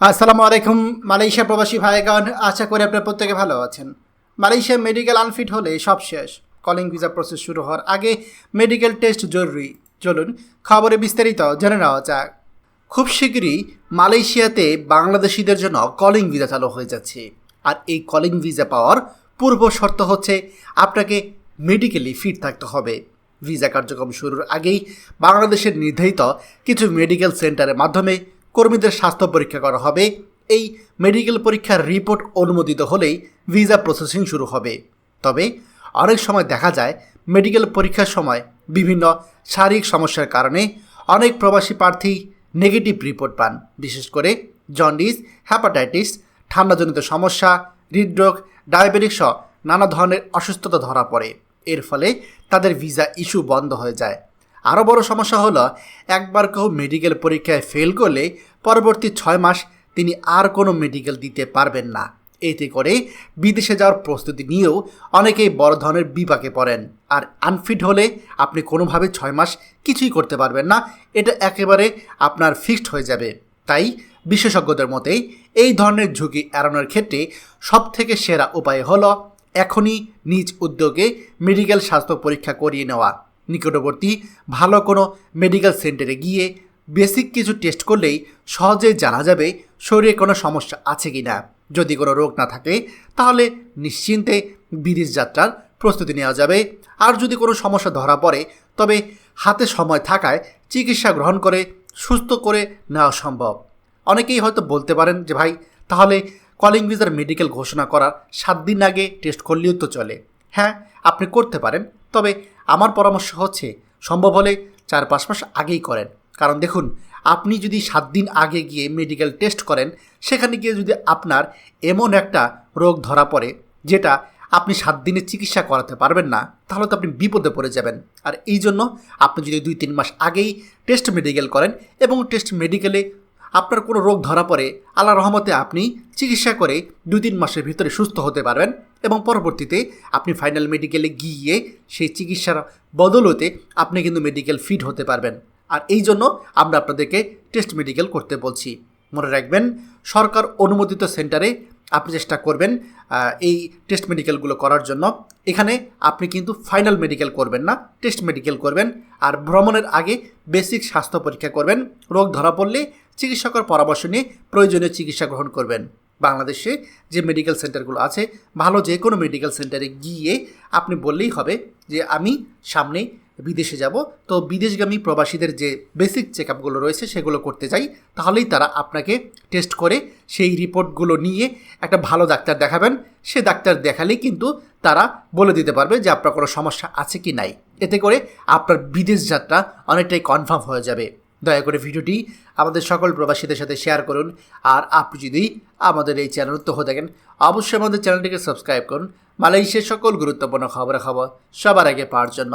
আসসালামু আলাইকুম, মালয়েশিয়া প্রবাসী ভাইগণ, আশা করি আপনার প্রত্যেকে ভালো আছেন। মালয়েশিয়া মেডিকেল আনফিট হলে সব শেষ। কলিং ভিসা প্রসেস শুরু হওয়ার আগে মেডিকেল টেস্ট জরুরি। চলুন খবরে বিস্তারিত জেনে নেওয়া যাক। খুব শীঘ্রই মালয়েশিয়াতে বাংলাদেশিদের জন্য কলিং ভিসা চালু হয়ে যাচ্ছে। আর এই কলিং ভিসা পাওয়ার পূর্ব শর্ত হচ্ছে আপনাকে মেডিকেলি ফিট থাকতে হবে। ভিসা কার্যক্রম শুরুর আগেই বাংলাদেশের নির্ধারিত কিছু মেডিকেল সেন্টারের মাধ্যমে কর্মীদের স্বাস্থ্য পরীক্ষা করা হবে। এই মেডিকেল পরীক্ষার রিপোর্ট অনুমোদিত হলেই ভিসা প্রসেসিং শুরু হবে। তবে অনেক সময় দেখা যায়, মেডিকেল পরীক্ষার সময় বিভিন্ন শারীরিক সমস্যার কারণে অনেক প্রবাসী প্রার্থী নেগেটিভ রিপোর্ট পান। বিশেষ করে জন্ডিস হ্যাপাটাইটিস ঠান্ডাজনিত সমস্যা, হৃদরোগ, ডায়াবেটিস সহ নানা ধরনের অসুস্থতা ধরা পড়ে। এর ফলে তাদের ভিসা ইস্যু বন্ধ হয়ে যায়। আরও বড় সমস্যা হলো, একবার কেউ মেডিকেল পরীক্ষায় ফেল করলে পরবর্তী ছয় মাস তিনি আর কোনো মেডিকেল দিতে পারবেন না। এতে করে বিদেশে যাওয়ার প্রস্তুতি নিয়েও অনেকেই বড় ধরনের বিপাকে পড়েন। আর আনফিট হলে আপনি কোনোভাবে ছয় মাস কিছুই করতে পারবেন না, এটা একেবারে আপনার ফিক্সড হয়ে যাবে। তাই বিশেষজ্ঞদের মতে এই ধরনের ঝুঁকি এড়ানোর ক্ষেত্রে সবথেকে সেরা উপায় হলো এখনই নিজ উদ্যোগে মেডিকেল স্বাস্থ্য পরীক্ষা করিয়ে নেওয়া। নিকটবর্তী ভালো কোনো মেডিকেল সেন্টারে গিয়ে বেসিক কিছু টেস্ট করলেই সহজেই জানা যাবে শরীরে কোনো সমস্যা আছে কি না। যদি কোনো রোগ না থাকে, তাহলে নিশ্চিন্তে বিদেশ যাত্রার প্রস্তুতি নেওয়া যাবে। আর যদি কোনো সমস্যা ধরা পড়ে, তবে হাতে সময় থাকায় চিকিৎসা গ্রহণ করে, সুস্থ করে নেওয়া সম্ভব। অনেকেই হয়তো বলতে পারেন যে, ভাই, তাহলে কলিং ভিসার মেডিকেল ঘোষণা করার সাত দিন আগে টেস্ট করলেও তো চলে। হ্যাঁ আপনি করতে পারেন, তবে আমার পরামর্শ হচ্ছে, সম্ভব হলে চার পাঁচ মাস আগেই করেন। কারণ দেখুন, আপনি যদি সাত দিন আগে গিয়ে মেডিকেল টেস্ট করেন, সেখানে গিয়ে যদি আপনার এমন একটা রোগ ধরা পড়ে, যেটা আপনি সাত দিনের চিকিৎসা করাতে পারবেন না, তাহলে তো আপনি বিপদে পড়ে যাবেন। আর এই জন্য আপনি যদি দুই তিন মাস আগেই টেস্ট মেডিকেল করেন এবং টেস্ট মেডিকেলে আপনার কোনো রোগ ধরা পড়ে আল্লাহ রহমতে আপনি চিকিৎসা করে দু তিন মাসের ভিতরে সুস্থ হতে পারবেন এবং পরবর্তীতে আপনি ফাইনাল মেডিকেলে গিয়ে সেই চিকিৎসার বদলতে আপনি কিন্তু মেডিকেল ফিট হতে পারবেন। আর এই জন্য আমরা আপনাদেরকে টেস্ট মেডিকেল করতে বলছি। মনে রাখবেন, সরকার অনুমোদিত সেন্টারে আপনি চেষ্টা করবেন এই টেস্ট মেডিকেলগুলো করার জন্য। এখানে আপনি কিন্তু ফাইনাল মেডিকেল করবেন না টেস্ট মেডিকেল করবেন। আর ভ্রমণের আগে বেসিক স্বাস্থ্য পরীক্ষা করবেন। রোগ ধরা পড়লে চিকিৎসকের পরামর্শ নিয়ে প্রয়োজনীয় চিকিৎসা গ্রহণ করবেন। বাংলাদেশে যে মেডিকেল সেন্টারগুলো আছে, ভালো যে কোনো মেডিকেল সেন্টারে গিয়ে আপনি বললেই হবে যে, আমি সামনে বিদেশে যাব। তো বিদেশগামী প্রবাসীদের যে বেসিক চেক আপগুলো রয়েছে, সেগুলো করতে যাই তাহলেই তারা আপনাকে টেস্ট করে সেই রিপোর্টগুলো নিয়ে একটা ভালো ডাক্তার দেখাবেন। সে ডাক্তার দেখালেই কিন্তু তারা বলে দিতে পারবে যে আপনার কোনো সমস্যা আছে কি নাই। এতে করে আপনার বিদেশ যাত্রা অনেকটাই কনফার্ম হয়ে যাবে। দয়া করে ভিডিওটি আমাদের সকল প্রবাসীদের সাথে শেয়ার করুন। আর আপনি যদি আমাদের এই চ্যানেল নতুন হয়ে থাকেন, অবশ্যই আমাদের চ্যানেলটিকে সাবস্ক্রাইব করুন। মালয়েশিয়ার সকল গুরুত্বপূর্ণ খবরাখবর সবার আগে পাওয়ার জন্য।